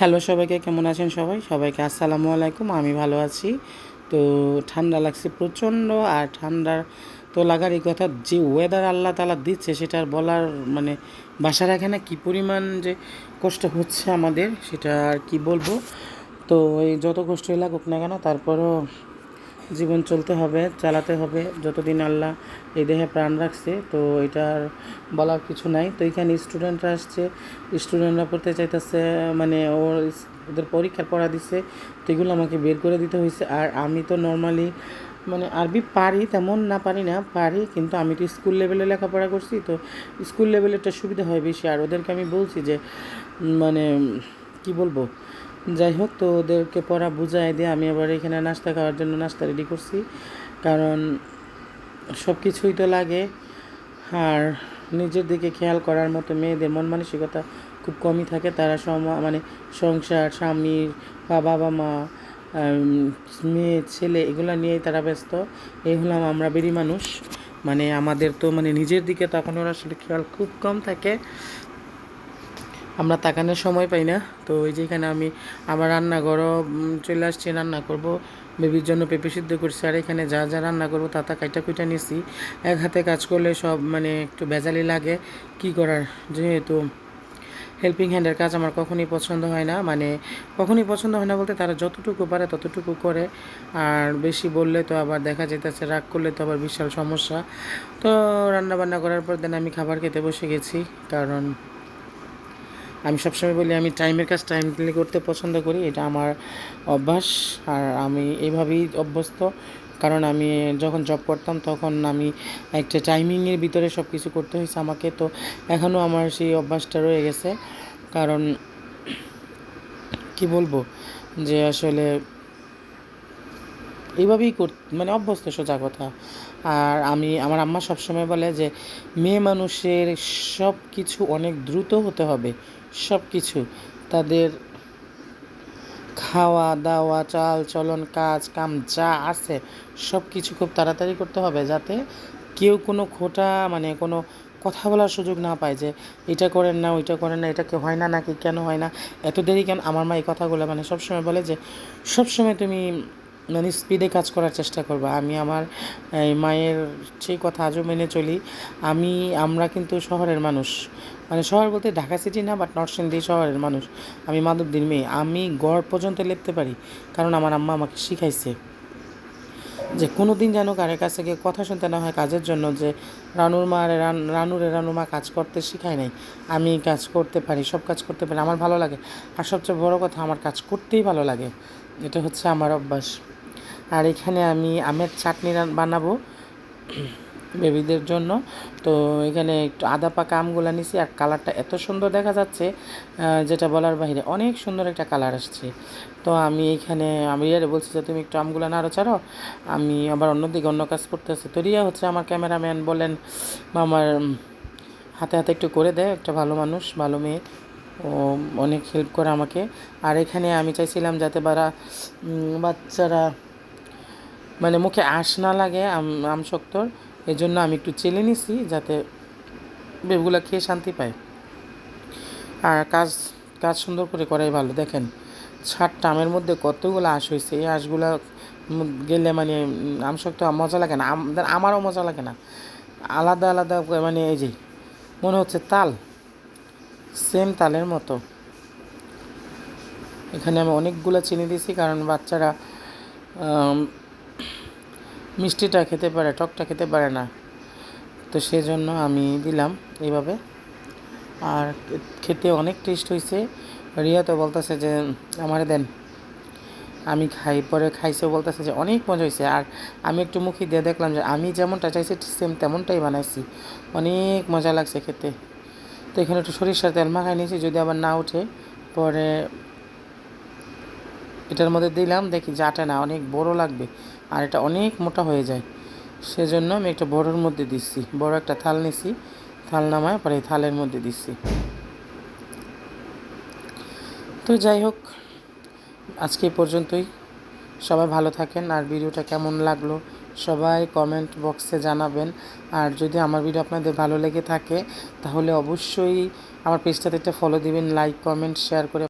Hello সবাইকে, কেমন আছেন সবাই? সবাইকে আসসালামু আলাইকুম, আমি ভালো আছি। তো ঠান্ডা লাগছে প্রচণ্ড আর ঠান্ডার তো লাগার এই কথা যে ওয়েদার আল্লাহ তালা দিচ্ছে সেটা বলার মানে বাসা রাখে না কী পরিমাণ যে কষ্ট হচ্ছে আমাদের সেটা আর কি বলব? তো এই যত কষ্টই লাগুক না কেন, তারপরও জীবন চলতে হবে, চালাতে হবে। যতদিন আল্লাহ এই দেহে প্রাণ রাখছে, তো এটার বলার কিছু নাই। তো এখানে স্টুডেন্টরা আসছে স্টুডেন্টরা পড়তে চাইতেছে মানে ওর ওদের পরীক্ষার পড়া দিছে, তো এগুলো আমাকে বের করে দিতে হয়েছে আর আমি তো নর্মালি মানে আরবি পারি তেমন না পারি না, পারি, কিন্তু আমি তো স্কুল লেভেলে লেখাপড়া করছি, তো স্কুল লেভেলেরটা সুবিধা হয় বেশি। আর ওদেরকে আমি বলছি যে মানে কি বলব? যাই হোক তো ওদেরকে পড়া বুঝাই দিয়ে আমি আবার এখানে নাস্তা খাওয়ার জন্য নাস্তা রেডি করছি। কারণ সব কিছুই তো লাগে। আর নিজের দিকে খেয়াল করার মতো মেয়েদের মন মানসিকতা খুব কমই থাকে। তারা সম মানে সংসার স্বামী বা বাবা মা মেয়ে, ছেলে, এগুলো নিয়েই তারা ব্যস্ত। এই হলাম আমরা বেরি মানুষ মানে আমাদের তো মানে নিজের দিকে তাকানোর আসলে খেয়াল খুব কম থাকে। আমরা তাকানোর সময় পাই না। তো ওই যেখানে আমি আমার রান্নাঘরও চলে আসছি, রান্না করব। বেবির জন্য পেঁপে সিদ্ধ করছি আর এখানে যা যা রান্না করব তা তা কাইটা কুইটা নিছি। এক হাতে কাজ করলে সব মানে একটু ভেজালি লাগে। কি করার? যেহেতু হেল্পিং হ্যান্ডের কাজ আমার কখনই পছন্দ হয় না। মানে কখনই পছন্দ হয় না বলতে তারা যতটুকু পারে ততটুকু করে। আর বেশি বললে তো আবার দেখা যেতেছে রাগ করলে তো আবার বিশাল সমস্যা। তো রান্না বান্না করার পর দেন আমি খাবার খেতে বসে গেছি। কারণ আমি সবসময় বলি, আমি টাইমের কাজ টাইমলি করতে পছন্দ করি, এটা আমার অভ্যাস। আর আমি এইভাবেই অভ্যস্ত, কারণ আমি যখন জব করতাম তখন আমি একটা টাইমিংয়ের ভিতরে সব কিছু করতে হয়েছে আমাকে। তো এখনও আমার সেই অভ্যাসটা রয়ে গেছে। কারণ কি বলব, যে আসলে এইভাবেই কর মানে অভ্যস্ত সোজা কথা। আর আমি, আমার আম্মা সবসময় বলে যে, মেয়ে মানুষের সব কিছু অনেক দ্রুত হতে হবে সব কিছু তাদের খাওয়া, দাওয়া, চাল, চলন, কাজ, কাম যা আছে সব কিছু খুব তাড়াতাড়ি করতে হবে যাতে কেউ কোনো খোটা মানে কোনো কথা বলার সুযোগ না পায় যে, এটা করেন না, ওইটা করেন না, এটা কি হয় না, নাকি কেন হয় না? এত দেরি কেন? আমার মা এই কথাগুলো মানে সবসময় বলে যে, সবসময় তুমি মানে স্পিডে কাজ করার চেষ্টা করবা। আমি আমার মায়ের সেই কথা আজও মেনে চলি। আমি, আমরা কিন্তু শহরের মানুষ। মানে শহর বলতে ঢাকা সিটি না বাট নর্থ নরসিংদী শহরের মানুষ। আমি মাধবদীর মেয়ে। আমি গড় পর্যন্ত লেপতে পারি, কারণ আমার আম্মা আমাকে শিখাইছে। যে কোনো দিন যেন কারের কাছে গিয়ে কথা শুনতে না হয় কাজের জন্য, যে রানুর মা রানুরে রানু মা কাজ করতে শিখায় নাই, আমি কাজ করতে পারি, সব কাজ করতে পারি। আমার ভালো লাগে। আর সবচেয়ে বড় কথা, আমার কাজ করতেই ভালো লাগে। এটা হচ্ছে আমার অভ্যাস। আর এখানে আমি আমের চাটনি বানাবো বেবিদের জন্য। তো এখানে একটু আদা পাকা আমগুলো নিছি আর কালারটা এত সুন্দর দেখা যাচ্ছে যেটা বলার বাইরে অনেক সুন্দর একটা কালার আসছে। তো আমি এখানে, আমি রিয়ারে বলছি যে তুমি একটু আমগুলো নাড়ো চাড়ো, আমি আবার অন্যদিকে অন্য কাজ করতে করতেছি। তো রিয়া হচ্ছে আমার ক্যামেরাম্যান, বলেন বা আমার হাতে হাতে একটু করে দেয় একটা ভালো মানুষ, ভালো মেয়ে, ও অনেক হেল্প করে আমাকে। আর এখানে আমি চাইছিলাম যাতে বারা বাচ্চারা মানে মুখে আঁশ না লাগে, আম আম শক্তর। এই জন্য আমি একটু চেলে নিছি যাতে বেবগুলো খেয়ে শান্তি পায়। আর কাজ কাজ সুন্দর করে করাই ভালো। দেখেন ষাটটা আমের মধ্যে কতগুলো আঁশ হয়েছে এই আঁশগুলো গেলে মানে আম শক্ত মজা লাগে না। আম- আমারও মজা লাগে না। আলাদা আলাদা মানে এই যে, মনে হচ্ছে তাল। সেম তালের মতো। এখানে আমি অনেকগুলো চিনি দিয়েছি কারণ বাচ্চারা মিষ্টিটা খেতে পারে, টকটা খেতে পারে না। তো সেজন্য আমি দিলাম এইভাবে। আর খেতে অনেক টেস্ট হয়েছে রিয়া তো বলতেছে যে, আমারে দেন। আমি খাই, পরে খাইছে বলতেছে যে, অনেক মজা হয়েছে আর আমি একটু মুখে দিয়ে দেখলাম যে, আমি যেমনটা চাইছি সেম তেমনটাই বানাইছি। অনেক মজা লাগছে খেতে। তো এখানে একটু সরিষার তেল মাখাই নিয়েছি, যদি আবার না উঠে পরে এটার মধ্যে দিলাম, দেখি যে আটা না অনেক বড় লাগবে আর এটা অনেক মোটা হয়ে যায়। সেজন্য আমি একটা বড়োর মধ্যে দিচ্ছি। বড় একটা থাল নিছি, থাল নামায় পরে থালের মধ্যে দিচ্ছি। তো যাই হোক, আজকে পর্যন্তই। সবাই ভালো থাকেন আর ভিডিওটা কেমন লাগল সবাই কমেন্ট বক্সে জানাবেন। আর যদি আমার ভিডিও আপনাদের ভালো লেগে থাকে, তাহলে অবশ্যই আমার পেজটাতে একটা ফলো দিবেন লাইক কমেন্ট শেয়ার করে